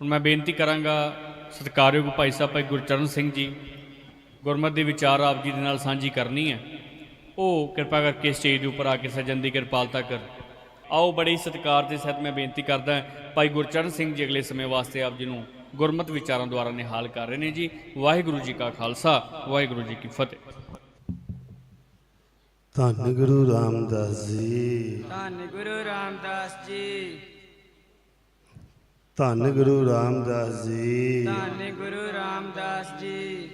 ਹੁਣ ਮੈਂ ਬੇਨਤੀ ਕਰਾਂਗਾ ਸਤਿਕਾਰਯੋਗ ਭਾਈ ਸਾਹਿਬ ਭਾਈ ਗੁਰਚਰਨ ਸਿੰਘ ਜੀ ਗੁਰਮਤਿ ਦੇ ਵਿਚਾਰ ਆਪ ਜੀ ਦੇ ਨਾਲ ਸਾਂਝੀ ਕਰਨੀ ਹੈ। ਉਹ ਕਿਰਪਾ ਕਰਕੇ ਸਟੇਜ ਦੇ ਉੱਪਰ ਆ ਕੇ ਸੱਜਣ ਦੀ ਕਿਰਪਾਲਤਾ ਕਰ ਆਓ ਬੜੇ ਸਤਿਕਾਰ ਦੇ ਸਹਿਤ ਮੈਂ ਬੇਨਤੀ ਕਰਦਾ ਹਾਂ, ਭਾਈ ਗੁਰਚਰਨ ਸਿੰਘ ਜੀ ਅਗਲੇ ਸਮੇਂ ਵਾਸਤੇ ਆਪ ਜੀ ਨੂੰ ਗੁਰਮਤਿ ਵਿਚਾਰਾਂ ਦੁਆਰਾ ਨਿਹਾਲ ਕਰ ਰਹੇ ਨੇ ਜੀ। ਵਾਹਿਗੁਰੂ ਜੀ ਕਾ ਖਾਲਸਾ ਵਾਹਿਗੁਰੂ ਜੀ ਕੀ ਫਤਿਹ। ਧੰਨ ਗੁਰੂ ਰਾਮਦਾਸ ਜੀ। ਧੰਨ ਗੁਰੂ ਰਾਮਦਾਸ ਜੀ। ਧੰਨ ਗੁਰੂ ਰਾਮਦਾਸ ਜੀ। ਧੰਨ ਗੁਰੂ ਰਾਮਦਾਸ ਜੀ।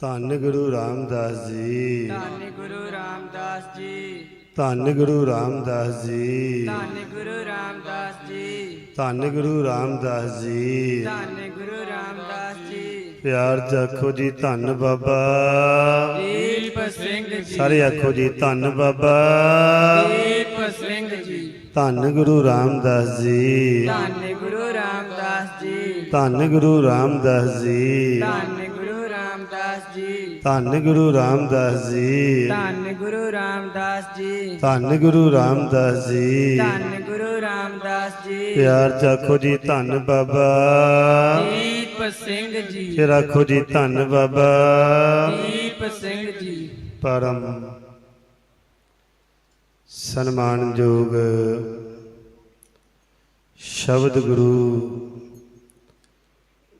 ਧੰਨ ਗੁਰੂ ਰਾਮਦਾਸ ਜੀ। ਧੰਨ ਗੁਰੂ ਰਾਮਦਾਸ ਜੀ। ਧੰਨ ਗੁਰੂ ਰਾਮਦਾਸ ਜੀ। ਧੰਨ ਗੁਰੂ ਰਾਮਦਾਸ ਜੀ। ਧੰਨ ਗੁਰੂ ਰਾਮਦਾਸ ਜੀ। ਧੰਨ ਗੁਰੂ ਰਾਮਦਾਸ ਜੀ। ਪਿਆਰ ਚ ਆਖੋ ਜੀ ਧੰਨ ਬਾਬਾ। ਦੀਪ ਸਿੰਘ ਜੀ। ਸਾਰੇ ਆਖੋ ਜੀ ਧੰਨ ਬਾਬਾ। ਦੀਪ ਸਿੰਘ ਜੀ। ਧੰਨ ਗੁਰੂ ਰਾਮਦਾਸ ਜੀ। ਧੰਨ ਗੁਰੂ ਰਾਮਦਾਸ ਜੀ ਧੰਨ ਗੁਰੂ ਰਾਮਦਾਸ ਜੀ। ਧੰਨ ਗੁਰੂ ਰਾਮਦਾਸ ਜੀ। ਧੰਨ ਗੁਰੂ ਰਾਮਦਾਸ ਜੀ। ਧੰਨ ਗੁਰੂ ਰਾਮਦਾਸ ਜੀ। ਧੰਨ ਗੁਰੂ ਰਾਮਦਾਸ ਜੀ। ਧੰਨ ਗੁਰੂ ਰਾਮਦਾਸ ਜੀ। ਪਿਆਰ ਚ ਆਖੋ ਜੀ ਧੰਨ ਬਾਬਾ। ਦੀਪ ਸਿੰਘ ਜੀ। ਫਿਰ ਆਖੋ ਜੀ ਧੰਨ ਬਾਬਾ। ਦੀਪ ਸਿੰਘ ਜੀ। ਪਰਮ ਸਨਮਾਨਯੋਗ ਸ਼ਬਦ ਗੁਰੂ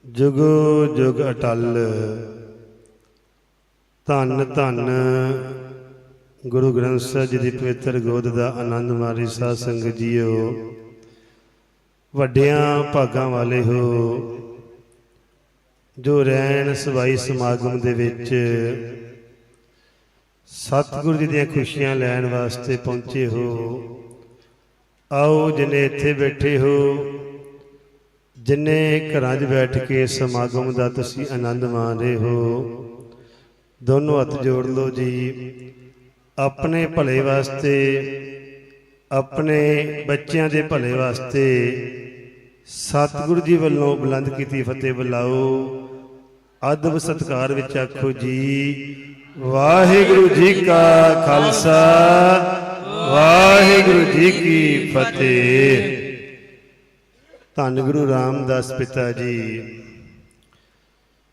ਜੁਗੋ ਜੁਗ ਅਟਲ। ਧੰਨ ਧੰਨ ਗੁਰੂ ਗ੍ਰੰਥ ਸਾਹਿਬ ਜੀ ਦੀ ਪਵਿੱਤਰ ਗੋਦ ਦਾ ਆਨੰਦ ਮਾਰੀ ਸਾਧ ਸੰਗਤ ਜੀਓ। ਵੱਡਿਆਂ ਭਾਗਾਂ ਵਾਲੇ ਹੋ, ਜੋ ਰਹਿਣ ਸਵਾਈ ਸਮਾਗਮ ਦੇ ਵਿੱਚ ਸਤਿਗੁਰੂ ਜੀ ਦੀਆਂ ਖੁਸ਼ੀਆਂ ਲੈਣ ਵਾਸਤੇ ਪਹੁੰਚੇ ਹੋ, ਆਓ ਜਿਨੇ ਇੱਥੇ ਬੈਠੇ ਹੋ ਜਿਨੇ ਘਰਾਂ 'ਚ ਬੈਠ ਕੇ ਸਮਾਗਮ ਦਾ ਤੁਸੀਂ ਆਨੰਦ ਮਾਣ ਰਹੇ ਹੋ, ਦੋਨੋਂ ਹੱਥ ਜੋੜ ਲਓ ਜੀ। ਆਪਣੇ ਭਲੇ ਵਾਸਤੇ, ਆਪਣੇ ਬੱਚਿਆਂ ਦੇ ਭਲੇ ਵਾਸਤੇ ਸਤਿਗੁਰੂ ਜੀ ਵੱਲੋਂ ਬੁਲੰਦ ਕੀਤੀ ਫਤਿਹ ਬੁਲਾਓ। ਅਦਬ ਸਤਕਾਰ ਵਿੱਚ ਆਖੋ ਜੀ, ਵਾਹਿਗੁਰੂ ਜੀ ਕਾ ਖਾਲਸਾ, ਵਾਹਿਗੁਰੂ ਜੀ ਕੀ ਫਤਿਹ। ਧੰਨ ਗੁਰੂ ਰਾਮਦਾਸ ਪਿਤਾ ਜੀ।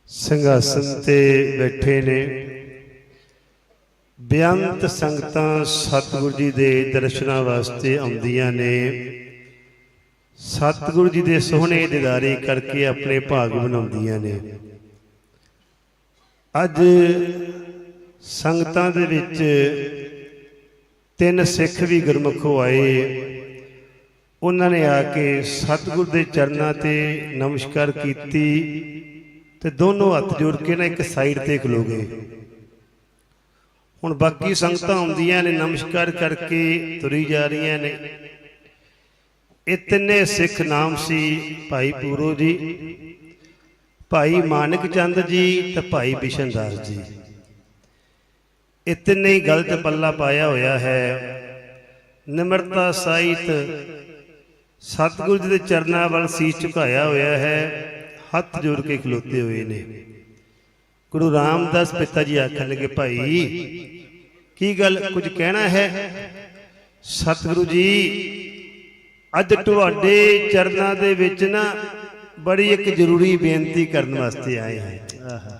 ਸਿੰਘਾਸਨ ਤੇ ਬੈਠੇ ਨੇ। ਬੇਅੰਤ ਸੰਗਤਾਂ ਸਤਿਗੁਰੂ ਜੀ ਦੇ ਦਰਸ਼ਨਾਂ ਵਾਸਤੇ ਆਉਂਦੀਆਂ ਨੇ। ਸਤਿਗੁਰੂ ਜੀ ਦੇ ਸੋਹਣੇ ਦਿਦਾਰੇ ਕਰਕੇ ਆਪਣੇ ਭਾਗ ਬਣਾਉਂਦੀਆਂ ਨੇ। ਅੱਜ ਸੰਗਤਾਂ ਦੇ ਵਿੱਚ ਤਿੰਨ ਸਿੱਖ ਵੀ ਗੁਰਮੁਖੋ ਆਏ। ਉਹਨਾਂ ਨੇ ਆ ਕੇ ਸਤਿਗੁਰ ਦੇ ਚਰਨਾਂ ਤੇ ਨਮਸਕਾਰ ਕੀਤੀ ਤੇ ਦੋਨੋਂ ਹੱਥ ਜੋੜ ਕੇ ਨਾ ਇੱਕ ਸਾਈਡ ਤੇ ਖਲੋ ਗਏ। ਹੁਣ ਬਾਕੀ ਸੰਗਤਾਂ ਆਉਂਦੀਆਂ ਨੇ ਨਮਸਕਾਰ ਕਰਕੇ ਤੁਰੀ ਜਾ ਰਹੀਆਂ ਨੇ। ਇਹ ਤਿੰਨੇ ਸਿੱਖ ਨਾਮ ਸੀ ਭਾਈ ਪੂਰੋ ਜੀ। ਭਾਈ ਮਾਨਕ ਚੰਦ ਜੀ ਤੇ ਭਾਈ ਬਿਸ਼ਨ ਦਾਸ ਜੀ। ਇਹ ਤਿੰਨੇ ਹੀ ਗਲਤ ਪੱਲਾ ਪਾਇਆ ਹੋਇਆ ਹੈ। ਨਿਮਰਤਾ ਸਾਹਿਤ ਸਤਿਗੁਰੂ ਜੀ ਦੇ ਚਰਨਾਂ ਵੱਲ ਸੀਸ ਝੁਕਾਇਆ ਹੋਇਆ ਹੈ, ਹੱਥ ਜੋੜ ਕੇ ਖਲੋਤੇ ਹੋਏ ਨੇ। ਗੁਰੂ ਰਾਮਦਾਸ ਪਿਤਾ ਜੀ ਆਖਣ ਲੱਗੇ, ਭਾਈ, ਕੀ ਗੱਲ ਕੁਝ ਕਹਿਣਾ ਹੈ? ਸਤਿਗੁਰੂ ਜੀ, ਅੱਜ ਤੁਹਾਡੇ ਚਰਨਾਂ ਦੇ ਵਿੱਚ ਨਾ ਬੜੀ ਇੱਕ ਜ਼ਰੂਰੀ ਬੇਨਤੀ ਕਰਨ ਵਾਸਤੇ ਆਏ ਹਾਂ।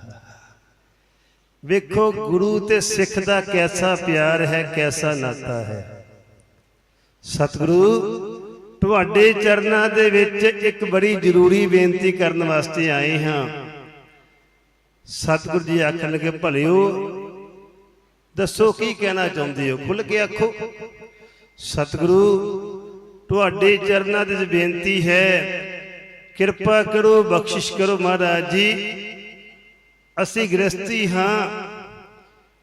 ਵੇਖੋ, ਗੁਰੂ ਤੇ ਸਿੱਖ ਦਾ ਕੈਸਾ ਪਿਆਰ ਹੈ, ਕੈਸਾ ਨਾਤਾ ਹੈ। ਸਤਿਗੁਰੂ ਤੁਹਾਡੇ ਚਰਨਾਂ ਦੇ ਵਿੱਚ ਇੱਕ ਬੜੀ ਜ਼ਰੂਰੀ ਬੇਨਤੀ ਕਰਨ ਵਾਸਤੇ ਆਏ ਹਾਂ। ਸਤਿਗੁਰੂ ਜੀ ਆਖਣ ਲੱਗੇ, ਭਲਿਓ, ਦੱਸੋ ਕੀ ਕਹਿਣਾ ਚਾਹੁੰਦੇ ਹੋ? ਖੁੱਲ ਕੇ ਆਖੋ, ਸਤਿਗੁਰੂ, ਤੁਹਾਡੇ ਚਰਨਾਂ ਦੇ ਵਿੱਚ ਬੇਨਤੀ ਹੈ, ਕਿਰਪਾ ਕਰੋ, ਬਖਸ਼ਿਸ਼ ਕਰੋ ਮਹਾਰਾਜ ਜੀ। ਅਸੀਂ ਗ੍ਰਸਤੀ ਹਾਂ,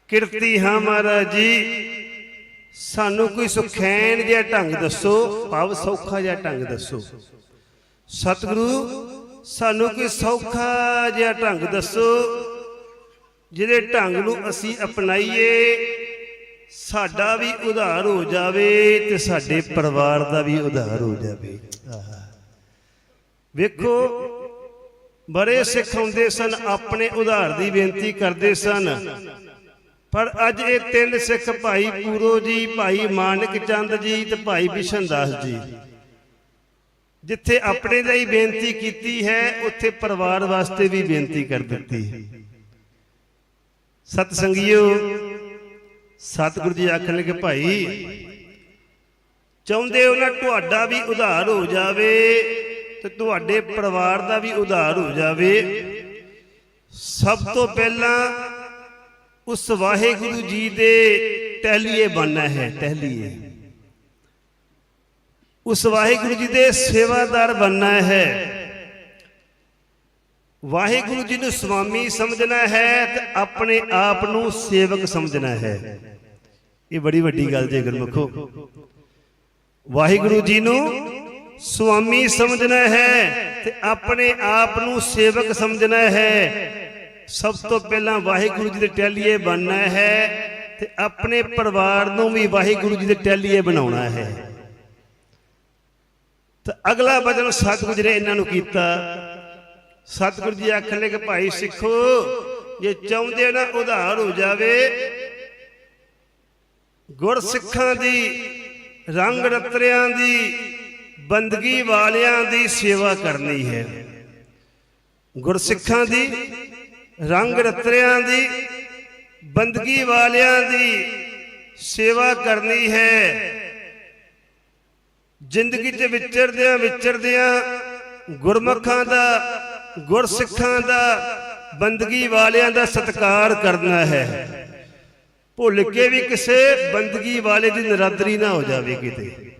ਕਿਰਤੀ ਹਾਂ ਮਹਾਰਾਜ ਜੀ। ਸਾਨੂੰ ਕੋਈ ਸੁਖੈਨ ਜਿਹਾ ਢੰਗ ਦੱਸੋ ਭਾਵ ਸੌਖਾ ਜਿਹਾ ਢੰਗ ਦੱਸੋ। ਸਤਿਗੁਰੂ ਸਾਨੂੰ ਕੋਈ ਸੌਖਾ ਜਿਹਾ ਢੰਗ ਦੱਸੋ ਜਿਹਦੇ ਢੰਗ ਨੂੰ ਅਸੀਂ ਅਪਣਾਈਏ ਸਾਡਾ ਵੀ ਉਧਾਰ ਹੋ ਜਾਵੇ ਤੇ ਸਾਡੇ ਪਰਿਵਾਰ ਦਾ ਵੀ ਉਧਾਰ ਹੋ ਜਾਵੇ। ਵੇਖੋ ਬੜੇ ਸਿੱਖ ਹੁੰਦੇ ਸਨ ਆਪਣੇ ਉਧਾਰ ਦੀ ਬੇਨਤੀ ਕਰਦੇ ਸਨ। ਪਰ ਅੱਜ ਇਹ ਤਿੰਨ ਸਿੱਖ ਭਾਈ ਪੂਰੋ ਜੀ, ਭਾਈ ਮਾਨਕ ਚੰਦ ਜੀ ਤੇ ਭਾਈ ਬਿਸ਼ਨ ਦਾਸ ਜੀ। ਜਿੱਥੇ ਆਪਣੇ ਲਈ ਬੇਨਤੀ ਕੀਤੀ ਹੈ, ਉੱਥੇ ਪਰਿਵਾਰ ਵਾਸਤੇ ਵੀ ਬੇਨਤੀ ਕਰ ਦਿੱਤੀ ਹੈ। ਸਤ ਸੰਗਿਓ ਸਤਿਗੁਰੂ ਜੀ ਆਖਣ ਲੱਗੇ, ਭਾਈ, ਚਾਹੁੰਦੇ ਹੋ ਨਾ ਤੁਹਾਡਾ ਵੀ ਉਧਾਰ ਹੋ ਜਾਵੇ ਤੇ ਤੁਹਾਡੇ ਪਰਿਵਾਰ ਦਾ ਵੀ ਉਧਾਰ ਹੋ ਜਾਵੇ? ਸਭ ਤੋਂ ਪਹਿਲਾਂ ਉਸ ਵਾਹਿਗੁਰੂ ਜੀ ਦੇ ਟਹਿਲੀਏ ਬਣਨਾ ਹੈ, ਟਹਿਲੀਏ। ਉਸ ਵਾਹਿਗੁਰੂ ਜੀ ਦੇ ਸੇਵਾਦਾਰ ਬਣਨਾ ਹੈ। ਵਾਹਿਗੁਰੂ ਜੀ ਨੂੰ ਸੁਆਮੀ ਸਮਝਣਾ ਹੈ ਤੇ ਆਪਣੇ ਆਪ ਨੂੰ ਸੇਵਕ ਸਮਝਣਾ ਹੈ। ਇਹ ਬੜੀ ਵੱਡੀ ਗੱਲ ਜੇ ਗੁਰਮੁਖੋ। ਵਾਹਿਗੁਰੂ ਜੀ ਨੂੰ ਸੁਆਮੀ ਸਮਝਣਾ ਹੈ ਤੇ ਆਪਣੇ ਆਪ ਨੂੰ ਸੇਵਕ ਸਮਝਣਾ ਹੈ। ਸਭ ਤੋਂ ਪਹਿਲਾਂ ਵਾਹਿਗੁਰੂ ਜੀ ਦੇ ਟਹਿਲੀਏ ਬਣਨਾ ਹੈ ਤੇ ਆਪਣੇ ਪਰਿਵਾਰ ਨੂੰ ਵੀ ਵਾਹਿਗੁਰੂ ਜੀ ਦੇ ਟਹਿਲੀਏ ਬਣਾਉਣਾ ਹੈ। ਤਾਂ ਅਗਲਾ ਬਚਨ ਸਤਿਗੁਰੂ ਜੀ ਨੇ ਇਹਨਾਂ ਨੂੰ ਕੀਤਾ। ਸਤਿਗੁਰੂ ਜੀ ਆਖਣ ਲੱਗੇ, ਭਾਈ ਸਿੱਖੋ, ਜੇ ਚਾਹੁੰਦੇ ਨਾ ਉਧਾਰ ਹੋ ਜਾਵੇ ਗੁਰਸਿੱਖਾਂ ਦੀ, ਰੰਗ ਰਤਰਿਆਂ ਦੀ, ਬੰਦਗੀ ਵਾਲਿਆਂ ਦੀ ਸੇਵਾ ਕਰਨੀ ਹੈ। ਗੁਰਸਿੱਖਾਂ ਦੀ ਰੰਗ ਰਤਰਿਆਂ ਦੀ, ਬੰਦਗੀ ਵਾਲਿਆਂ ਦੀ ਸੇਵਾ ਕਰਨੀ ਹੈ। ਜ਼ਿੰਦਗੀ 'ਚ ਵਿਚਰਦਿਆਂ ਵਿਚਰਦਿਆਂ ਗੁਰਮੁਖਾਂ ਦਾ, ਗੁਰਸਿੱਖਾਂ ਦਾ, ਬੰਦਗੀ ਵਾਲਿਆਂ ਦਾ ਸਤਿਕਾਰ ਕਰਨਾ ਹੈ। ਭੁੱਲ ਕੇ ਵੀ ਕਿਸੇ ਬੰਦਗੀ ਵਾਲੇ ਦੀ ਨਰਾਦਰੀ ਨਾ ਹੋ ਜਾਵੇ ਕਿਤੇ।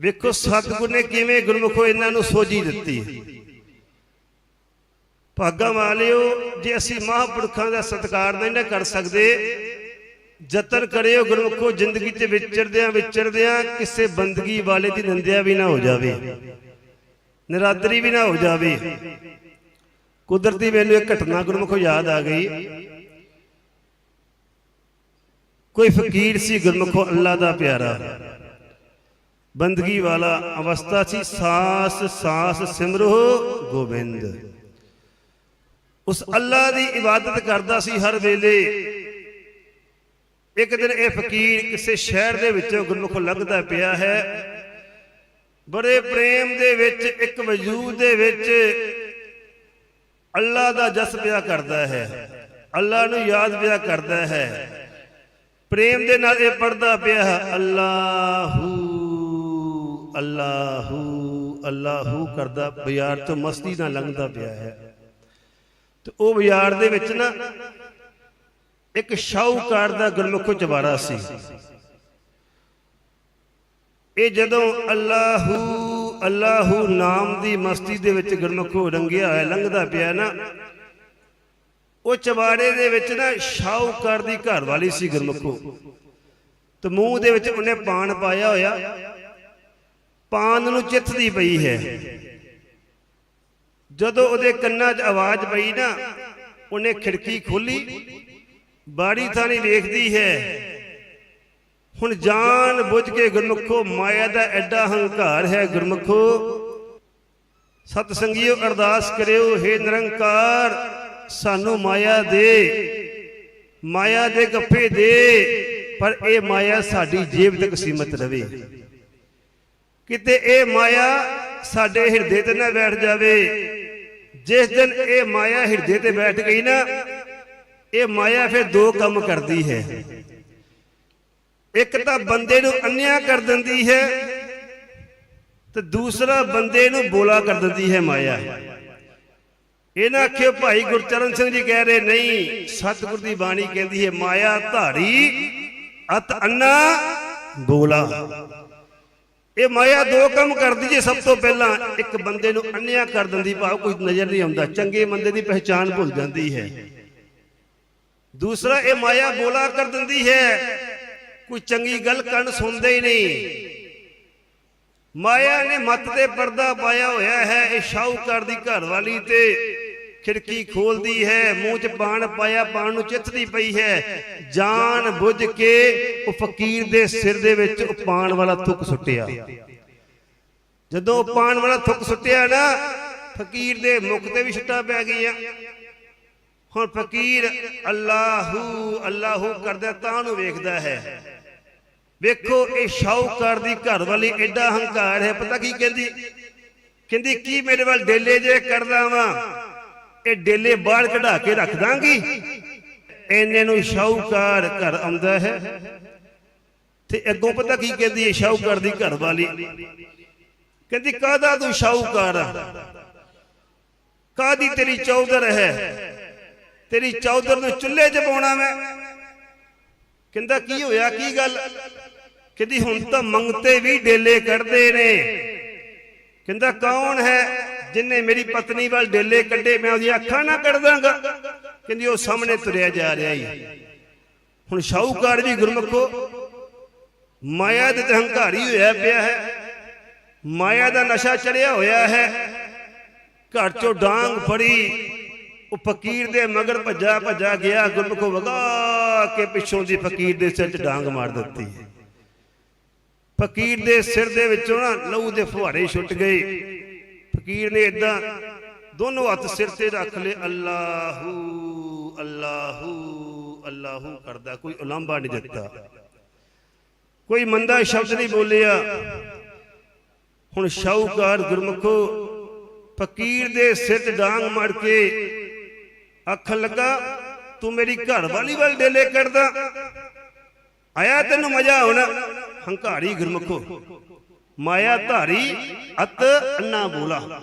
ਵੇਖੋ, ਸਤਿਗੁਰ ਨੇ ਕਿਵੇਂ ਗੁਰਮੁਖੋ ਇਹਨਾਂ ਨੂੰ ਸੋਝੀ ਦਿੱਤੀ। ਭਾਗਾ ਵਾਲਿਓ ਜੇ ਅਸੀਂ ਮਹਾਂਪੁਰਖਾਂ ਦਾ ਸਤਿਕਾਰ ਨਹੀਂ ਨਾ ਕਰ ਸਕਦੇ ਯਤਨ ਕਰਿਓ ਗੁਰਮੁਖੋ, ਜ਼ਿੰਦਗੀ 'ਚ ਵਿਚਰਦਿਆਂ ਵਿਚਰਦਿਆਂ ਕਿਸੇ ਬੰਦਗੀ ਵਾਲੇ ਦੀ ਨਿੰਦਿਆ ਵੀ ਨਾ ਹੋ ਜਾਵੇ, ਨਿਰਾਦਰੀ ਵੀ ਨਾ ਹੋ ਜਾਵੇ। ਕੁਦਰਤੀ ਮੈਨੂੰ ਇੱਕ ਘਟਨਾ ਗੁਰਮੁਖੋ ਯਾਦ ਆ ਗਈ। ਕੋਈ ਫਕੀਰ ਸੀ ਗੁਰਮੁਖੋ, ਅੱਲਾ ਦਾ ਪਿਆਰਾ। ਬੰਦਗੀ ਵਾਲਾ ਅਵਸਥਾ ਸੀ, ਸਾਸ ਸਾਸ ਸਿਮਰੋ ਗੋਬਿੰਦ। ਉਸ ਅੱਲਾ ਦੀ ਇਬਾਦਤ ਕਰਦਾ ਸੀ ਹਰ ਵੇਲੇ। ਇੱਕ ਦਿਨ ਇਹ ਫਕੀਰ ਕਿਸੇ ਸ਼ਹਿਰ ਦੇ ਵਿੱਚੋਂ ਗੁਰਮੁਖ ਲੰਘਦਾ ਪਿਆ ਹੈ। ਬੜੇ ਪ੍ਰੇਮ ਦੇ ਵਿੱਚ, ਇੱਕ ਵਜੂਦ ਦੇ ਵਿੱਚ ਅੱਲਾ ਦਾ ਜਸ ਪਿਆ ਕਰਦਾ ਹੈ। ਅੱਲਾ ਨੂੰ ਯਾਦ ਪਿਆ ਕਰਦਾ ਹੈ। ਪ੍ਰੇਮ ਦੇ ਨਾਲ ਇਹ ਪੜਦਾ ਪਿਆ ਹੈ, ਅੱਲਾਹੂ ਅੱਲਾਹੂ ਅੱਲਾਹੂ ਕਰਦਾ ਬਾਜ਼ਾਰ ਤੋਂ ਮਸਤੀ ਨਾਲ ਲੰਘਦਾ ਪਿਆ ਹੈ। ਤੇ ਉਹ ਬਾਜ਼ਾਰ ਦੇ ਵਿੱਚ ਨਾ ਇੱਕ ਸ਼ਾਹੂਕਾਰ ਦਾ ਗੁਰਮੁਖੋ ਚਵਾਰਾ ਸੀ। ਇਹ ਜਦੋਂ ਅੱਲਾਹੂ ਅੱਲਾਹੂ ਨਾਮ ਦੀ ਮਸਤੀ ਦੇ ਵਿੱਚ ਗੁਰਮੁਖੋ ਰੰਗਿਆ ਹੋਇਆ, ਲੰਘਦਾ ਪਿਆ ਨਾ, ਉਹ ਚਵਾੜੇ ਦੇ ਵਿੱਚ ਨਾ ਸ਼ਾਹੂਕਾਰ ਦੀ ਘਰ ਵਾਲੀ ਸੀ ਗੁਰਮੁਖੋ ਤੇ ਮੂੰਹ ਦੇ ਵਿੱਚ ਉਹਨੇ ਪਾਨ ਪਾਇਆ ਹੋਇਆ। ਪਾਨ ਨੂੰ ਚਿੱਥਦੀ ਪਈ ਹੈ। ਜਦੋਂ ਉਹਦੇ ਕੰਨਾਂ 'ਚ ਆਵਾਜ਼ ਪਈ ਨਾ, ਉਹਨੇ ਖਿੜਕੀ ਖੋਲੀ ਬਾੜੀ ਥਾਣੀ ਵੇਖਦੀ ਹੈ, ਹੁਣ ਜਾਣ ਬੁੱਝ ਕੇ ਗੁਰਮੁਖੋ, ਮਾਇਆ ਦਾ ਐਡਾ ਹੰਕਾਰ ਹੈ ਗੁਰਮੁਖੋ। ਸਤ ਸੰਗੀਓ ਅਰਦਾਸ ਕਰਿਓ हे ਨਿਰੰਕਾਰ, ਸਾਨੂੰ ਮਾਇਆ ਦੇ। ਮਾਇਆ ਦੇ ਗੱਫੇ ਦੇ, ਪਰ ਇਹ ਮਾਇਆ ਸਾਡੀ ਜੇਬ ਤੱਕ ਸੀਮਤ ਰਵੇ। ਕਿਤੇ ਇਹ ਮਾਇਆ ਸਾਡੇ ਹਿਰਦੇ ਤੇ ਨਾ ਬੈਠ ਜਾਵੇ ਜਿਸ ਦਿਨ ਇਹ ਮਾਇਆ ਹਿਰਦੇ ਤੇ ਬੈਠ ਗਈ ਨਾ, ਇਹ ਮਾਇਆ ਫਿਰ ਦੋ ਕੰਮ ਕਰਦੀ ਹੈ। ਇੱਕ ਤਾਂ ਬੰਦੇ ਨੂੰ ਅੰਨਿਆ ਕਰ ਦਿੰਦੀ ਹੈ ਤੇ ਦੂਸਰਾ ਬੰਦੇ ਨੂੰ ਬੋਲਾ ਕਰ ਦਿੰਦੀ ਹੈ ਮਾਇਆ। ਇਹਨਾਂ ਆਖਿਓ ਭਾਈ ਗੁਰਚਰਨ ਸਿੰਘ ਜੀ ਕਹਿ ਰਹੇ, ਨਹੀਂ, ਸਤਿਗੁਰ ਦੀ ਬਾਣੀ ਕਹਿੰਦੀ ਹੈ, ਮਾਇਆ ਧਾਰੀ, ਅਤ ਅੰਨਾ ਬੋਲਾ। ਇਹ ਮਾਇਆ ਦੋ ਕੰਮ ਕਰਦੀ ਜੇ ਸਭ ਤੋਂ ਪਹਿਲਾਂ ਇੱਕ ਬੰਦੇ ਨੂੰ ਅੰਨਿਆ ਕਰ ਦਿੰਦੀ, ਭਾਵ ਕੋਈ ਨਜ਼ਰ ਨਹੀਂ ਆਉਂਦਾ, ਚੰਗੇ ਬੰਦੇ ਦੀ ਪਹਿਚਾਨ ਭੁੱਲ ਜਾਂਦੀ ਹੈ। ਦੂਸਰਾ, ਇਹ ਮਾਇਆ ਬੋਲਾ ਕਰ ਦਿੰਦੀ ਹੈ, ਕੋਈ ਚੰਗੀ ਗੱਲ ਕੰਨ ਸੁਣਦੇ ਹੀ ਨਹੀਂ। ਮਾਇਆ ਨੇ ਮੱਤ ਤੇ ਪਰਦਾ ਪਾਇਆ ਹੋਇਆ ਹੈ, ਇਹ ਸ਼ਾਹੂਕਾਰ ਦੀ ਘਰ ਵਾਲੀ ਤੇ ਖਿੜਕੀ ਖੋਲਦੀ ਹੈ, ਮੂੰਹ 'ਚ ਪਾਣ ਪਾਇਆ ਪਾਣ ਨੂੰ ਚਿੱਥਦੀ ਪਈ ਹੈ। ਜਾਣ ਬੁੱਝ ਕੇ ਉਹ ਫਕੀਰ ਦੇ ਸਿਰ ਦੇ ਵਿੱਚ ਉਹ ਵਾਲਾ ਥੁੱਕ ਸੁੱਟਿਆ। ਜਦੋਂ ਉਹ ਵਾਲਾ ਥੁੱਕ ਸੁੱਟਿਆ ਨਾ, ਫਕੀਰ ਦੇ ਮੁਖ ਤੇ ਵੀ ਛਿੱਟਾ ਪੈ ਗਿਆ ਹੁਣ ਫਕੀਰ ਅੱਲਾਹੂ ਅੱਲਾਹੂ ਕਰਦਾ ਤਾਂ ਨੂੰ ਵੇਖਦਾ ਹੈ। ਵੇਖੋ, ਇਹ ਸ਼ਾਹੂਕਾਰ ਦੀ ਘਰ ਵਾਲੀ ਐਡਾ ਹੰਕਾਰ ਹੈ, ਪਤਾ ਕੀ ਕਹਿੰਦੀ? ਕਹਿੰਦੀ, ਕੀ ਮੇਰੇ ਵੱਲ ਡੇਲੇ ਜੇ ਕਰਦਾ ਵਾਂ? ਇਹ ਡੇਲੇ ਬਾਹਰ ਕਢਾ ਕੇ ਰੱਖ ਦਾਂਗੀ ਇੰਨੇ ਨੂੰ ਸ਼ਾਹੂਕਾਰ ਘਰ ਆਉਂਦਾ ਹੈ। ਤੇ ਅੱਗੋਂ ਪਤਾ ਕੀ ਕਹਿੰਦੀ ਹੈ ਸ਼ਾਹੂਕਾਰ ਦੀ ਘਰ ਵਾਲੀ? ਕਹਿੰਦੀ ਕਾਹਦਾ ਤੂੰ ਸ਼ਾਹੂਕਾਰ ਆ? ਕਾਦੀ ਤੇਰੀ ਚੌਧਰ ਹੈ? ਤੇਰੀ ਚੌਧਰ ਨੂੰ ਚੁੱਲ੍ਹੇ 'ਚ ਪਾਉਣਾ ਮੈਂ? ਕਹਿੰਦਾ ਕੀ ਹੋਇਆ? ਕੀ ਗੱਲ? ਕਹਿੰਦੀ ਹੁਣ ਤਾਂ ਮੰਗਤੇ ਵੀ ਡੇਲੇ ਕੱਢਦੇ ਨੇ। ਕਹਿੰਦਾ ਕੌਣ ਹੈ? ਜਿਨੇ ਮੇਰੀ ਪਤਨੀ ਵੱਲ ਡੇਲੇ ਕੱਢੇ, ਮੈਂ ਉਹਦੀਆਂ ਅੱਖਾਂ ਨਾ ਕੱਢ ਦਾਂਗਾ। ਕਹਿੰਦੀ, ਉਹ ਸਾਹਮਣੇ ਤੁਰਿਆ ਜਾ ਰਿਹਾ ਹੀ ਹੁਣ ਸ਼ਾਹੂਕਾਰ ਵੀ ਗੁਰਮਖੋ, ਮਾਇਆ ਦੇ ਤੇ ਹੰਕਾਰੀ ਹੋਇਆ ਪਿਆ ਹੈ। ਮਾਇਆ ਦਾ ਨਸ਼ਾ ਚੜਿਆ ਹੋਇਆ ਹੈ। ਘਰ ਚੋਂ ਡਾਂਗ ਫੜੀ। ਉਹ ਫਕੀਰ ਦੇ ਮਗਰ ਭੱਜਾ ਭੱਜਾ ਗਿਆ। ਗੁਰਮਖੋ ਵਗਾ ਕੇ ਪਿੱਛੋਂ ਦੀ ਫਕੀਰ ਦੇ ਸਿਰ 'ਚ ਡਾਂਗ ਮਾਰ ਦਿੱਤੀ। ਫਕੀਰ ਦੇ ਸਿਰ ਦੇ ਵਿੱਚੋਂ ਨਾ ਲਹੂ ਦੇ ਫੁਹਾਰੇ ਛੁੱਟ ਗਏ। ਫਕੀਰ ਨੇ ਇਦਾਂ ਦੋਨੋਂ ਹੱਥ ਸਿਰ ਤੇ ਰੱਖ ਲਏ, ਅੱਲਾਹੂ ਅੱਲਾਹੂ ਅੱਲਾਹੂ ਕਰਦਾ। ਕੋਈ ਉਲਾਂਭਾ ਨਹੀਂ ਦਿੱਤਾ। ਕੋਈ ਮੰਦਾ ਸ਼ਬਦ ਨਹੀਂ ਬੋਲਿਆ। ਹੁਣ ਸ਼ਾਹੂਕਾਰ ਗੁਰਮਖੋ ਫਕੀਰ ਦੇ ਸਿਰ ਤੇ ਡਾਂਗ ਮਾਰ ਕੇ ਅੱਖਣ ਲੱਗਾ, ਤੂੰ ਮੇਰੀ ਘਰ ਵਾਲੀ ਵੱਲ ਡੇਲੇ ਕਰਦਾ। ਆਇਆ ਤੈਨੂੰ ਮਜ਼ਾ ਆਉਣਾ? ਹੰਕਾਰੀ ਗੁਰਮਖੋ। ਮਾਇਆ ਧਾਰੀ ਅਤ ਅੰਨਾ ਬੋਲਾ।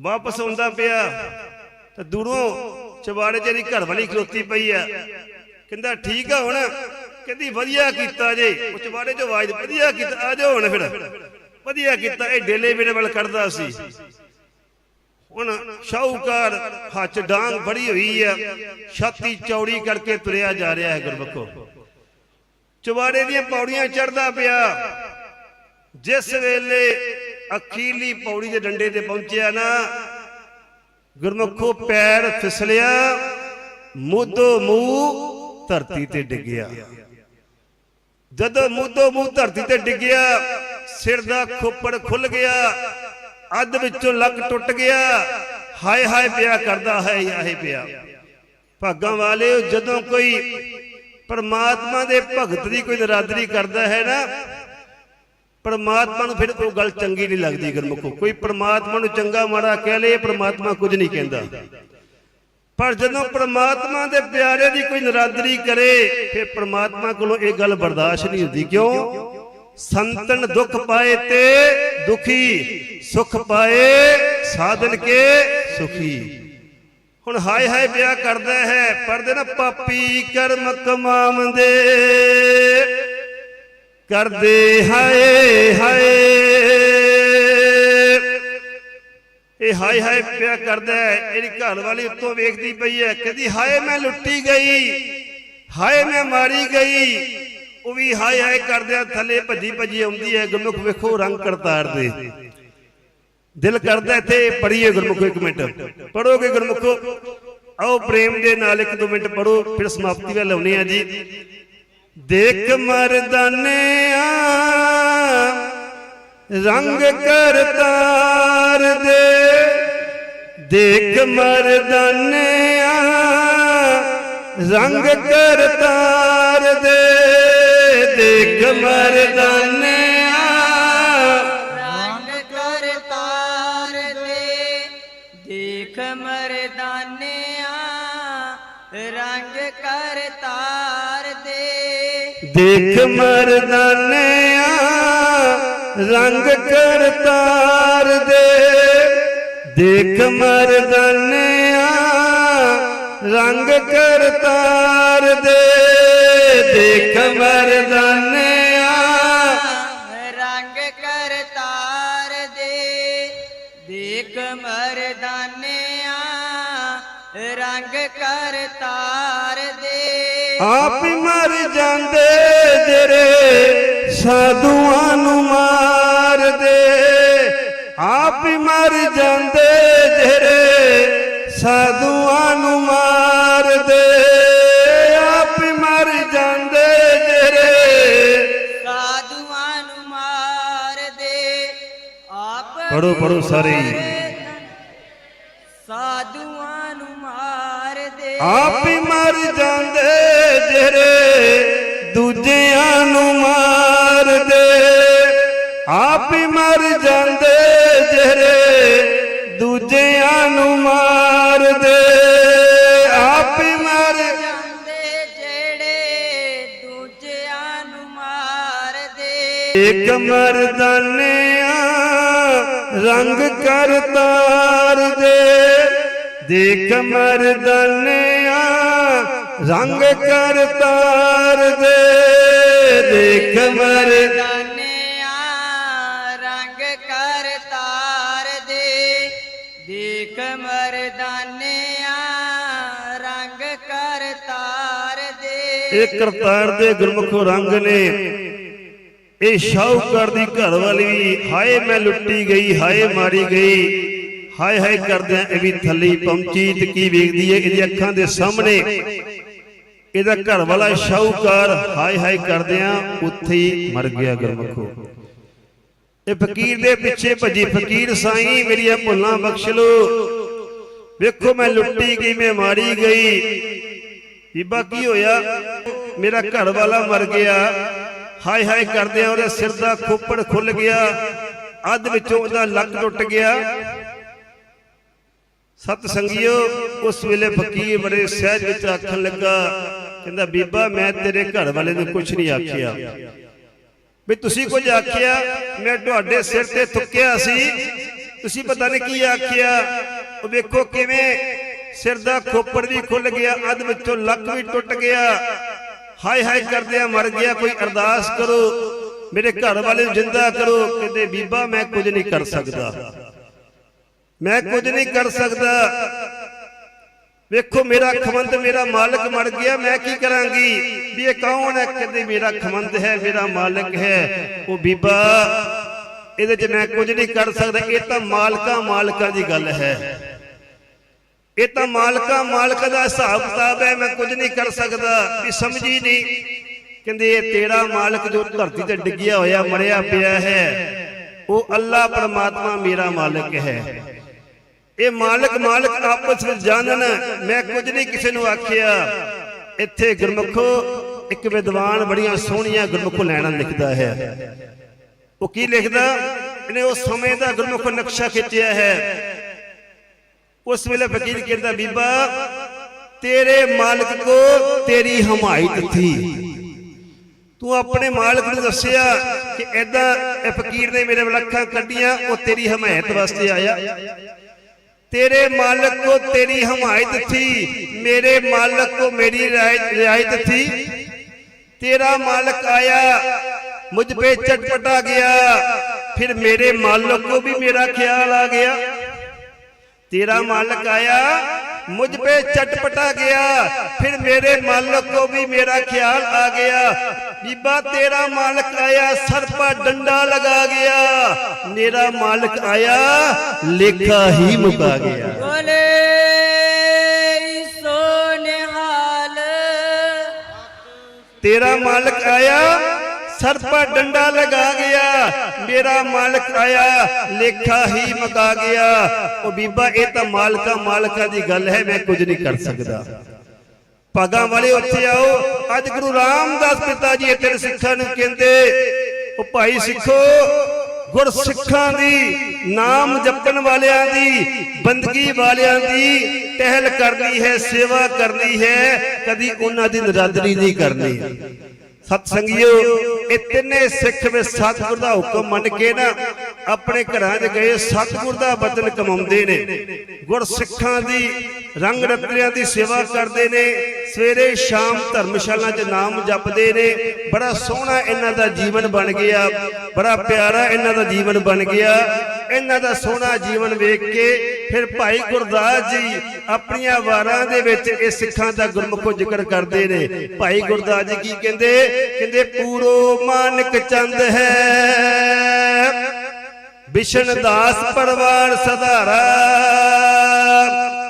ਵਾਪਸ ਆਉਂਦਾ ਪਿਆ। ਤੇ ਦੂਰੋਂ ਚਵਾੜੇ ਚ ਇਹਦੀ ਘਰ ਵਾਲੀ ਖਲੋਤੀ ਪਈ ਆ। ਕਹਿੰਦਾ, ਠੀਕ ਆ ਹੁਣ। ਕਹਿੰਦੀ, ਵਧੀਆ ਕੀਤਾ ਜੇ। ਉਹ ਚਵਾੜੇ ਚ ਆਵਾਜ਼, ਵਧੀਆ ਕੀਤਾ। ਆ ਜਾਓ ਹੁਣ ਫਿਰ। ਵਧੀਆ ਕੀਤਾ। ਇਹ ਡੇਲੇ ਮੇਰੇ ਵੱਲ ਕੱਢਦਾ ਸੀ। ਹੁਣ ਸ਼ਾਹੂਕਾਰ ਹੱਥ ਡਾਂਗ ਫੜੀ ਹੋਈ ਆ। ਛਾਤੀ ਚੌੜੀ ਕਰਕੇ ਤੁਰਿਆ ਜਾ ਰਿਹਾ ਹੈ ਗੁਰਬਖੋ ਚਵਾੜੇ ਦੀਆਂ ਪੌੜੀਆਂ ਚੜਦਾ ਪਿਆ। ਜਿਸ ਵੇਲੇ ਅਖੀਲੀ ਪੌੜੀ ਦੇ ਡੰਡੇ ਤੇ ਪਹੁੰਚਿਆ ਨਾ, ਗੁਰਮੁਖੋ ਪੈਰ ਫਿਸਲਿਆ ਮੁੱਦੋ ਮੂੰਹ ਧਰਤੀ ਤੇ ਡਿੱਗਿਆ। ਜਦੋਂ ਮੁੱਦੋ ਮੂੰਹ ਧਰਤੀ ਤੇ ਡਿੱਗਿਆ, ਸਿਰ ਦਾ ਖੋਪੜ ਖੁੱਲ ਗਿਆ, ਅੱਧ ਵਿੱਚੋਂ ਲੱਕ ਟੁੱਟ ਗਿਆ, ਹਾਏ ਹਾਏ ਪਿਆ ਕਰਦਾ ਹੈ ਆਹੇ ਪਿਆ। ਭਾਗਾਂ ਵਾਲਿਓ, ਜਦੋਂ ਕੋਈ ਪਰਮਾਤਮਾ ਦੇ ਭਗਤ ਦੀ ਕੋਈ ਨਰਾਦਰੀ ਕਰਦਾ ਹੈ ਨਾ ਪਰਮਾਤਮਾ ਨੂੰ ਫਿਰ ਉਹ ਗੱਲ ਚੰਗੀ ਨਹੀਂ ਲੱਗਦੀ ਗੁਰਮੁਖੋ। ਕੋਈ ਪਰਮਾਤਮਾ ਨੂੰ ਚੰਗਾ ਮਾੜਾ ਕਹਿ ਲੇ ਪਰਮਾਤਮਾ ਕੁਝ ਨਹੀਂ ਕਹਿੰਦਾ। ਪਰ ਜਦੋਂ ਪਰਮਾਤਮਾ ਦੇ ਪਿਆਰੇ ਦੀ ਕੋਈ ਨਰਾਦਰੀ ਕਰੇ, ਫਿਰ ਪਰਮਾਤਮਾ ਕੋਲੋਂ ਇਹ ਗੱਲ ਬਰਦਾਸ਼ਤ ਨਹੀਂ ਹੁੰਦੀ। ਕਿਉਂ? ਸੰਤਨ ਦੁੱਖ ਪਾਏ ਤੇ ਦੁਖੀ, ਸੁਖ ਪਾਏ, ਸਾਧਨ ਕੇ ਸੁਖੀ। ਹੁਣ ਹਾਏ ਹਾਏ ਪਿਆ ਕਰਦਾ ਹੈ ਪਰਦੇ ਨਾ ਪਾਪੀ ਕਰਮ ਕਮਾਉਂਦੇ। ਕਰਦੇ ਹਾਏ ਹਾਏ। ਇਹ ਹਾਏ ਹਾਏ ਪਿਆ ਕਰਦਾ ਇਹਦੀ ਘਰ ਵਾਲੀ ਉੱਤੋਂ ਵੇਖਦੀ ਪਈ ਹੈ। ਕਹਿੰਦੀ, ਹਾਏ, ਮੈਂ ਲੁੱਟੀ ਗਈ। ਹਾਏ, ਮੈਂ ਮਾਰੀ ਗਈ। ਉਹ ਵੀ ਹਾਏ ਹਾਏ ਕਰਦਿਆਂ ਥੱਲੇ ਭੱਜੀ ਭੱਜੀ ਆਉਂਦੀ ਹੈ। ਗੁਰਮੁਖ ਵੇਖੋ ਰੰਗ ਕਰਤਾਰ ਦੇ। ਦਿਲ ਕਰਦਾ ਇੱਥੇ ਪੜੀਏ ਗੁਰਮੁਖੋ ਇੱਕ ਮਿੰਟ। ਪੜੋਗੇ ਗੁਰਮੁਖੋ? ਆਓ ਪ੍ਰੇਮ ਦੇ ਨਾਲ ਇੱਕ ਦੋ ਮਿੰਟ ਪੜੋ ਫਿਰ ਸਮਾਪਤੀ ਵੱਲ ਆਉਨੇ ਆ ਜੀ। ਦੇਖ ਮਰਦਾਨਿਆਂ ਰੰਗ ਕਰਤਾਰ ਦੇ। ਦੇਖ ਮਰਦਾਨਿਆਂ ਰੰਗ ਕਰਤਾਰ ਦੇ। ਦੇਖ ਮਰਦਾਨਿਆਂ ਦੇਖ ਮਰਦਾਨਿਆਂ ਰੰਗ ਕਰਤਾਰ ਦੇ। ਦੇਖ ਮਰਦਾਨਿਆਂ ਰੰਗ ਕਰਤਾਰ ਦੇ। ਦੇਖ ਮਰਦਾਨਿਆਂ ਰੰਗ ਕਰਤਾਰ ਦੇ। ਦੇਖ ਮਰਦਾਨਿਆਂ ਰੰਗ ਕਰਤਾਰ ਦੇ। ਆਪ ਹੀ ਮਰ ਜਾਂਦੇ ਜਿਹੜੇ ਸਾਧੂਆਂ ਨੂੰ ਮਾਰਦੇ। ਆਪ ਹੀ ਮਰ ਜਾਂਦੇ ਜਿਹੜੇ ਸਾਧੂਆਂ ਨੂੰ ਮਾਰਦੇ। ਆਪ ਹੀ ਮਰ ਜਾਂਦੇ ਜਿਹੜੇ ਸਾਧੂਆਂ ਨੂੰ ਮਾਰ ਦੇ ਆਪ ਪੜੋ ਪੜੋ ਸਾਰੇ। ਸਾਧੂਆਂ ਨੂੰ ਮਾਰ ਆਪ ਹੀ ਮਰ ਜਾਂਦੇ ਜਿਹੜੇ ਦੂਜਿਆਂ ਨੂੰ ਮਾਰਦੇ। ਆਪ ਹੀ ਮਰ ਜਾਂਦੇ ਜਿਹੜੇ ਦੂਜਿਆਂ ਨੂੰ ਮਾਰਦੇ। ਆਪ ਹੀ ਮਰ ਜਾਂਦੇ ਜਿਹੜੇ ਦੂਜਿਆਂ ਨੂੰ ਮਾਰਦੇ। ਇੱਕ ਮਰਦਾਨਿਆਂ ਰੰਗ ਕਰ ਤਾਰ ਦੇ ਦੇਖ ਮਰਦਾਨਿਆ ਰੰਗ ਕਰ ਤਾਰ ਦੇ। ਦੇਖ ਮਰ ਦਾਨਿਆ ਰੰਗ ਕਰ ਤਾਰ ਦੇ। ਦੇਖ ਮਰਦਾਨਿਆ ਰੰਗ ਕਰ ਤਾਰ ਦੇ। ਇਹ ਕਰਤਾਰ ਦੇ ਗੁਰਮੁਖੋ ਰੰਗ ਨੇ। ਇਹ ਸ਼ਾਹੂਕਾਰ ਦੀ ਘਰ ਵਾਲੀ ਹਾਏ ਮੈਂ ਲੁੱਟੀ ਗਈ ਹਾਏ ਮਾਰੀ ਗਈ। ਹਾਏ ਹਾਏ ਕਰਦਿਆਂ ਇਹ ਵੀ ਥੱਲੇ ਪਹੁੰਚੀ ਤੇ ਕੀ ਵੇਖਦੀ ਹੈ ਇਹਦੀ ਅੱਖਾਂ ਦੇ ਸਾਹਮਣੇ ਇਹਦਾ ਘਰ ਵਾਲਾ ਸ਼ਾਹੂਕਾਰ ਹਾਏ ਹਾਏ ਕਰਦਿਆਂ ਉੱਥੇ ਹੀ ਮਰ ਗਿਆ ਗੁਰਮੁਖੋ। ਇਹ ਫਕੀਰ ਦੇ ਪਿੱਛੇ ਭੱਜੀ ਫਕੀਰ ਸਾਈਂ, ਮੇਰੀਆਂ ਭੁੱਲਾਂ ਬਖਸ਼ ਲੋ ਵੇਖੋ ਮੈਂ ਲੁੱਟੀ ਗਈ, ਮੈਂ ਮਾਰੀ ਗਈ। ਬੀਬਾ ਕੀ ਹੋਇਆ, ਮੇਰਾ ਘਰ ਵਾਲਾ ਮਰ ਗਿਆ। ਹਾਏ ਹਾਏ ਕਰਦਿਆਂ ਉਹਦੇ ਸਿਰ ਦਾ ਖੋਪੜ ਖੁੱਲ ਗਿਆ। ਅੱਧ ਵਿੱਚੋਂ ਉਹਦਾ ਲੱਕ ਟੁੱਟ ਗਿਆ। ਸਤ ਸੰਗਿਓ ਉਸ ਵੇਲੇ ਫਕੀਰ ਬੜੇ ਸਹਿਜ ਵਿੱਚ ਆਖਣ ਲੱਗਾ, ਕਹਿੰਦਾ, ਬੀਬਾ, ਮੈਂ ਤੇਰੇ ਘਰ ਵਾਲੇ ਨੂੰ ਕੁਝ ਨਹੀਂ ਆਖਿਆ। ਵੀ ਤੁਸੀਂ ਕੁਝ ਆਖਿਆ, ਮੈਂ ਤੁਹਾਡੇ ਸਿਰ ਤੇ ਥੁੱਕਿਆ ਸੀ। ਤੁਸੀਂ ਪਤਾ ਨਹੀਂ ਕੀ ਆਖਿਆ। ਉਹ ਵੇਖੋ ਕਿਵੇਂ ਸਿਰ ਦਾ ਖੋਪੜ ਵੀ ਖੁੱਲ ਗਿਆ, ਅੱਧ ਵਿੱਚੋਂ ਲੱਕ ਵੀ ਟੁੱਟ ਗਿਆ। ਹਾਏ ਹਾਏ ਕਰਦਿਆਂ ਮਰ ਗਿਆ, ਕੋਈ ਅਰਦਾਸ ਕਰੋ, ਮੇਰੇ ਘਰ ਵਾਲੇ ਨੂੰ ਜਿੰਦਾ ਕਰੋ। ਕਹਿੰਦੇ, ਬੀਬਾ, ਮੈਂ ਕੁਝ ਨਹੀਂ ਕਰ ਸਕਦਾ। ਮੈਂ ਕੁਝ ਨਹੀਂ ਕਰ ਸਕਦਾ। ਵੇਖੋ, ਮੇਰਾ ਖਮੰਦ, ਮੇਰਾ ਮਾਲਕ ਮਰ ਗਿਆ, ਮੈਂ ਕੀ ਕਰਾਂਗੀ? ਵੀ ਇਹ ਕੌਣ ਹੈ? ਕਹਿੰਦੇ, ਮੇਰਾ ਖਮੰਦ ਹੈ, ਮੇਰਾ ਮਾਲਕ ਹੈ। ਉਹ ਬੀਬਾ, ਇਹਦੇ 'ਚ ਮੈਂ ਕੁਝ ਨਹੀਂ ਕਰ ਸਕਦਾ। ਇਹ ਤਾਂ ਮਾਲਕਾਂ ਮਾਲਕਾਂ ਦੀ ਗੱਲ ਹੈ। ਇਹ ਤਾਂ ਮਾਲਕਾਂ, ਮਾਲਕ ਦਾ ਹਿਸਾਬ ਕਿਤਾਬ ਹੈ, ਮੈਂ ਕੁਝ ਨਹੀਂ ਕਰ ਸਕਦਾ। ਵੀ ਸਮਝੀ ਨਹੀਂ। ਕਹਿੰਦੇ, ਇਹ ਤੇਰਾ ਮਾਲਕ ਜੋ ਧਰਤੀ ਤੇ ਡਿੱਗਿਆ ਹੋਇਆ, ਮਰਿਆ ਪਿਆ ਹੈ, ਉਹ ਅੱਲਾ ਪਰਮਾਤਮਾ ਮੇਰਾ ਮਾਲਕ ਹੈ। ਇਹ ਮਾਲਕ ਮਾਲਕ ਆਪਸ ਵਿੱਚ ਜਾਣਨ। ਮੈਂ ਕੁਝ ਨਹੀਂ ਕਿਸੇ ਨੂੰ ਆਖਿਆ। ਇੱਥੇ ਗੁਰਮੁਖੋ, ਇੱਕ ਵਿਦਵਾਨ ਬੜੀਆਂ ਸੋਹਣੀਆਂ ਗੁਰਮੁਖੋ ਲੈਣਾ ਲਿਖਦਾ ਹੈ। ਉਹ ਕੀ ਲਿਖਦਾ? ਇਹਨੇ ਉਸ ਸਮੇਂ ਦਾ ਗੁਰਮੁਖ ਨਕਸ਼ਾ ਖਿੱਚਿਆ ਹੈ। ਉਸ ਵੇਲੇ ਫਕੀਰ ਕਹਿੰਦਾ, ਬੀਬਾ, ਤੇਰੇ ਮਾਲਕ ਕੋ ਤੇਰੀ ਹਮਾਇਤ ਥੀ। ਤੂੰ ਆਪਣੇ ਮਾਲਕ ਨੂੰ ਦੱਸਿਆ ਕਿ ਐਦਾਂ ਇਹ ਫਕੀਰ ਨੇ ਮੇਰੇ ਵੱਲ ਕੱਢੀਆਂ, ਉਹ ਤੇਰੀ ਹਮਾਇਤ ਵਾਸਤੇ ਆਇਆ। तेरे मालिक को तेरी हमायत थी मेरे मालिक को मेरी रियायत रियायत थी तेरा मालिक आया मुझ पे चटपटा गया फिर मेरे मालिक को भी मेरा ख्याल आ गया तेरा मालिक आया मुझ पे चटपटा गया फिर मेरे मालिक को भी मेरा ख्याल आ गया बीबा तेरा मालिक आया सर पर डंडा लगा गया मेरा मालिक आया लेखा ही मुका गया बोले तेरा मालिक आया ਸਰ ਪਰ ਡੰਡਾ ਲਗਾ ਗਿਆ। ਮੇਰਾ ਮਾਲਕ ਆਇਆ, ਲੇਖਾ ਹੀ ਮਕਾ ਗਿਆ। ਉਹ ਬੀਬਾ, ਇਹ ਤਾਂ ਮਾਲਕਾ ਮਾਲਕਾ ਦੀ ਗੱਲ ਹੈ, ਮੈਂ ਕੁਝ ਨਹੀਂ ਕਰ ਸਕਦਾ। ਭਾਗਾਂ ਵਾਲੇ ਉੱਥੇ ਆਓ। ਅੱਜ ਗੁਰੂ ਰਾਮਦਾਸ ਪਿਤਾ ਜੀ ਇੱਥੇ ਸਿੱਖਾਂ ਨੂੰ ਕਹਿੰਦੇ, ਉਹ ਭਾਈ ਸਿੱਖੋ ਗੁਰ ਸਿੱਖਾਂ ਦੀ, ਨਾਮ ਜਪਣ ਵਾਲਿਆਂ ਦੀ, ਬੰਦਗੀ ਵਾਲਿਆਂ ਦੀ ਟਹਿਲ ਕਰਨੀ ਹੈ, ਸੇਵਾ ਕਰਨੀ ਹੈ, ਕਦੀ ਉਹਨਾਂ ਦੀ ਨਰਾਦਰੀ ਨਹੀਂ ਕਰਨੀ। ਸਤ ਸੰਗਿਓ ਇਹ ਤਿੰਨੇ ਸਿੱਖ ਵੀ ਸਤਿਗੁਰ ਦਾ ਹੁਕਮ ਮੰਨ ਕੇ ਨਾ ਆਪਣੇ ਘਰਾਂ 'ਚ ਗਏ ਸਤਿਗੁਰ ਦਾ ਬਦਲ ਕਮਾਉਂਦੇ ਨੇ। ਗੁਰ ਸਿੱਖਾਂ ਦੀ, ਰੰਗ ਰਤਨਿਆਂ ਦੀ ਸੇਵਾ ਕਰਦੇ ਨੇ। ਸਵੇਰੇ ਸ਼ਾਮ ਧਰਮਸ਼ਾਲਾ 'ਚ ਨਾਮ ਜਪਦੇ ਨੇ। ਬੜਾ ਸੋਹਣਾ ਇਹਨਾਂ ਦਾ ਜੀਵਨ ਬਣ ਗਿਆ। ਬੜਾ ਪਿਆਰਾ ਇਹਨਾਂ ਦਾ ਜੀਵਨ ਬਣ ਗਿਆ। ਇਹਨਾਂ ਦਾ ਸੋਹਣਾ ਜੀਵਨ ਵੇਖ ਕੇ ਫਿਰ ਭਾਈ ਗੁਰਦਾਸ ਜੀ ਆਪਣੀਆਂ ਵਾਰਾਂ ਦੇ ਵਿੱਚ ਇਹ ਸਿੱਖਾਂ ਦਾ ਗੁਰਮੁਖੋ ਜ਼ਿਕਰ ਕਰਦੇ ਨੇ। ਭਾਈ ਗੁਰਦਾਸ ਜੀ ਕੀ ਕਹਿੰਦੇ? ਕਹਿੰਦੇ, ਪੂਰੋ ਮਾਨਕ ਚੰਦ ਹੈ, ਬਿਸ਼ਨ ਦਾਸ ਪਰਿਵਾਰ ਸਧਾਰਾ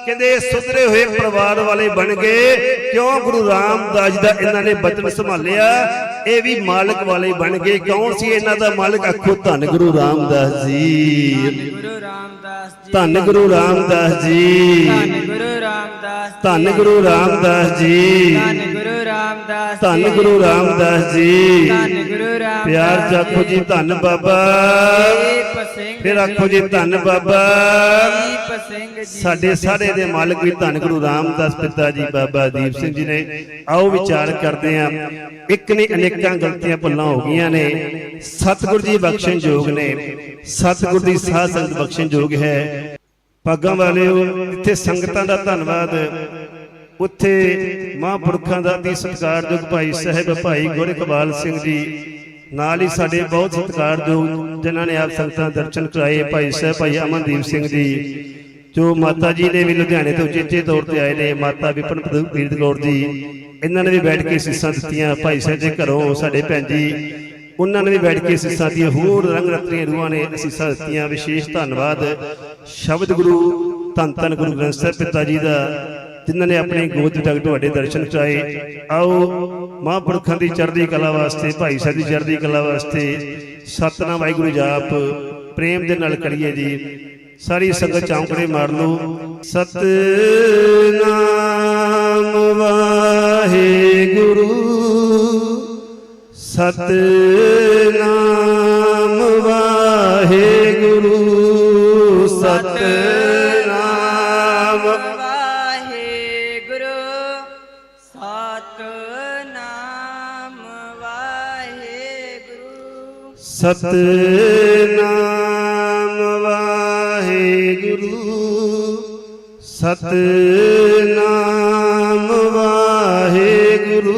ਕਹਿੰਦੇ ਸੁਧਰੇ ਹੋਏ ਪਰਿਵਾਰ ਵਾਲੇ ਬਣ ਗਏ। ਕਿਉਂ? ਗੁਰੂ ਰਾਮਦਾਸ ਦਾ ਇਹਨਾਂ ਨੇ ਬਚਨ ਸੰਭਾਲਿਆ। ਇਹ ਵੀ ਮਾਲਕ ਵਾਲੇ ਬਣ ਗਏ। ਕੌਣ ਸੀ ਇਹਨਾਂ ਦਾ ਮਾਲਕ? ਆਖੋ, ਧੰਨ ਗੁਰੂ ਰਾਮਦਾਸ ਜੀ ਗੁਰੂ ਰਾਮਦਾਸ ਜੀ। ਧੰਨ ਗੁਰੂ ਰਾਮਦਾਸ ਜੀ। ਧੰਨ ਗੁਰੂ ਰਾਮਦਾਸ ਜੀ। ਰਾਮਦਾਸ ਧੰਨ ਗੁਰੂ ਰਾਮਦਾਸ ਜੀ। ਧੰਨ ਗੁਰੂ ਰਾਮਦਾਸ ਪਿਆਰ ਆਖੋ ਜੀ ਧੰਨ ਬਾਬਾ। ਫਿਰ ਆਖੋ ਜੀ ਧੰਨ ਬਾਬਾ। ਸਾਡੇ ਸਾਰੇ ਦੇ ਮਾਲਕ ਵੀ ਧੰਨ ਗੁਰੂ ਰਾਮਦਾਸ ਪਿਤਾ ਜੀ ਬਾਬਾ ਦੀਪ ਸਿੰਘ ਜੀ ਨੇ। ਆਓ ਵਿਚਾਰ ਕਰਦੇ ਆਂ। ਇੱਕ ਨੇ ਅਨੇਕਾਂ ਗਲਤੀਆਂ ਭੁੱਲਾਂ ਹੋ ਗਈਆਂ ਨੇ। ਸਤਿਗੁਰ ਜੀ ਬਖਸ਼ਣ ਯੋਗ ਨੇ। ਸਤਿਗੁਰ ਦੀ ਸਾਧ ਸੰਗਤ ਬਖਸ਼ਣ ਯੋਗ ਹੈ। ਪਾਗਾਂ ਵਾਲਿਓ ਇੱਥੇ ਸੰਗਤਾਂ ਦਾ ਧੰਨਵਾਦ। ਉੱਥੇ ਮਹਾਂਪੁਰਖਾਂ ਦਾ ਅਤੀ ਸਤਿਕਾਰਯੋਗ ਭਾਈ ਸਾਹਿਬ ਭਾਈ ਗੁਰ ਇਕਬਾਲ ਸਿੰਘ ਜੀ। ਨਾਲ ਹੀ ਸਾਡੇ ਬਹੁਤ ਸਤਿਕਾਰਯੋਗ ਜਿਨ੍ਹਾਂ ਨੇ ਆਪ ਸੰਗਤਾਂ ਦਰਸ਼ਨ ਕਰਾਏ ਭਾਈ ਸਾਹਿਬ, ਭਾਈ ਅਮਨਦੀਪ ਸਿੰਘ ਜੀ, ਜੋ ਮਾਤਾ ਜੀ ਨੇ ਵੀ ਲੁਧਿਆਣੇ ਤੋਂ ਚੇਚੇ ਤੌਰ ਤੇ ਆਏ ਨੇ, ਮਾਤਾ ਵਿਪਨ ਪ੍ਰੀਤ ਕੌਰ ਜੀ। ਇਹਨਾਂ ਨੇ ਵੀ ਬੈਠ ਕੇ ਸੀਸਾਂ ਦਿੱਤੀਆਂ, ਭਾਈ ਸਾਹਿਬ ਦੇ ਘਰੋਂ ਸਾਡੇ ਭੈਣ ਜੀ। ਉਹਨਾਂ ਨੇ ਵੀ ਬੈਠ ਕੇ ਅਸੀਸਾਂ ਦੀਆਂ ਹੋਰ ਰੰਗ ਰਤਨੀਆਂ ਰੂਹਾਂ ਨੇ ਅਸੀਸਾਂ ਦਿੱਤੀਆਂ, ਵਿਸ਼ੇਸ਼ ਧੰਨਵਾਦ। ਸ਼ਬਦ ਗੁਰੂ ਧੰਨ ਧੰਨ ਗੁਰੂ ਗ੍ਰੰਥ ਸਾਹਿਬ ਪਿਤਾ ਜੀ ਦਾ। ਜਿਨ੍ਹਾਂ ਨੇ ਆਪਣੇ ਗੋਦ ਤੱਕ ਤੁਹਾਡੇ ਦਰਸ਼ਨ ਕਰਾਏ। ਆਓ ਮਹਾਂਪੁਰਖਾਂ ਦੀ ਚੜ੍ਹਦੀ ਕਲਾ ਵਾਸਤੇ ਭਾਈ ਸਾਹਿਬ ਦੀ ਚੜ੍ਹਦੀ ਕਲਾ ਵਾਸਤੇ ਸਤਨਾਮ ਵਾਹਿਗੁਰੂ ਜਾਪ ਪ੍ਰੇਮ ਦੇ ਨਾਲ ਕਰੀਏ ਜੀ। ਸਾਰੀ ਸੰਗਤ ਚੌਂਕੜੇ ਮਾਰ ਲਓ। ਸਤਨਾਮ ਵਾਹਿਗੁਰੂ। ਸਤਨਾਮ ਵਾਹਿਗੁਰੂ। ਸਤਨਾਮ ਸਤਨਾਮ ਵਾਹਿਗੁਰੂ ਸਤਨਾਮ ਵਾਹਿਗੁਰੂ।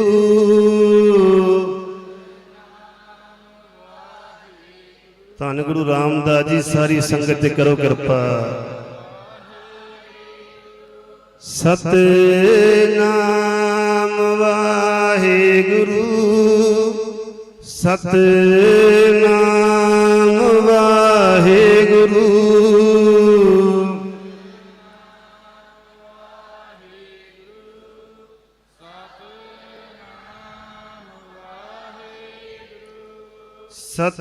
ਧੰਨ ਗੁਰੂ ਰਾਮਦਾਸ ਜੀ, ਸਾਰੀ ਸੰਗਤ ਤੇ ਕਰੋ ਕਿਰਪਾ। ਸਤਨਾਮ ਵਾਹਿਗੁਰੂ, ਸਤਨਾਮ ਸਤ